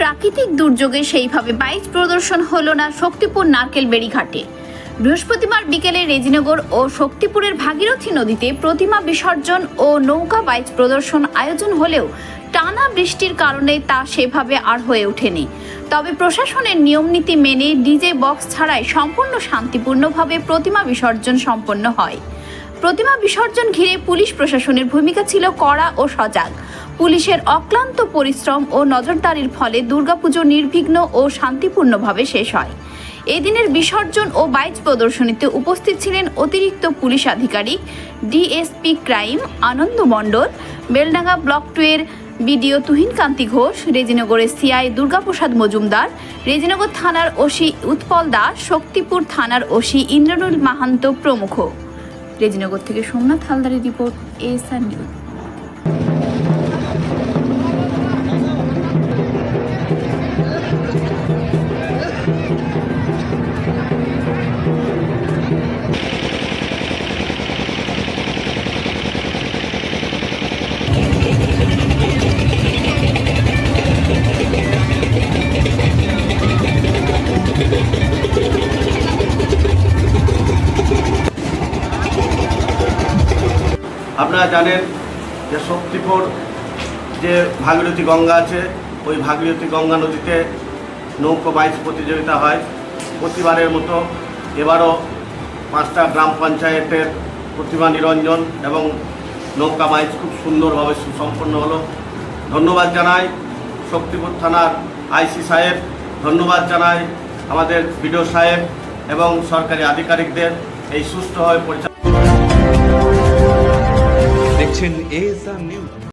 প্রাকৃতিক দুর্যোগে সেইভাবে বাইচ প্রদর্শন হলো না শক্তিপুর নারকেল বেড়িঘাটে। বৃহস্পতিবার বিকেলে রেজিনগর ও শক্তিপুরের ভাগীরথী নদীতে প্রতিমা বিসর্জন ও নৌকা বাইচ প্রদর্শন আয়োজন হলেও টানা বৃষ্টির কারণে তা সেভাবে আর হয়ে ওঠেনি। তবে প্রশাসনের নিয়মনীতি মেনে ডিজে বক্স ছাড়াই সম্পূর্ণ শান্তিপূর্ণভাবে প্রতিমা বিসর্জন সম্পন্ন হয়। প্রতিমা বিসর্জন ঘিরে পুলিশ প্রশাসনের ভূমিকা ছিল কড়া ও সজাগ। পুলিশের অক্লান্ত পরিশ্রম ও নজরদারির ফলে দুর্গাপুজো নির্বিঘ্ন ও শান্তিপূর্ণভাবে শেষ হয়। এদিনের বিসর্জন ও বাইচ প্রদর্শনীতে উপস্থিত ছিলেন অতিরিক্ত পুলিশ আধিকারিক, DSP crime Anand Mondal, Beldanga block two এর বিডিও তুহিনকান্তি ঘোষ, রেজিনগরের সিআই দুর্গাপ্রসাদ মজুমদার, রেজিনগর থানার ওসি উৎপল দাস, শক্তিপুর থানার ওসি ইন্দ্রনুল মাহান্ত প্রমুখ। রেজিনগর থেকে সোমনাথ হালদারের রিপোর্ট এস আর নিউজ। আপনারা জানেন যে শক্তিপুর যে ভাগীরথী গঙ্গা আছে, ওই ভাগীরথী গঙ্গা নদীতে নৌকো বাইচ প্রতিযোগিতা হয়। প্রতিবারের মতো এবারও পাঁচটা গ্রাম পঞ্চায়েতের প্রতিমা নিরঞ্জন এবং নৌকা বাইচ খুব সুন্দরভাবে সুসম্পন্ন হলো। ধন্যবাদ জানাই শক্তিপুর থানার আইসি সাহেব, ধন্যবাদ জানাই আমাদের বিডিও সাহেব এবং সরকারি আধিকারিকদের এই সুষ্ঠুভাবে পরিচালনা দেখছেন এএসআর নিউজ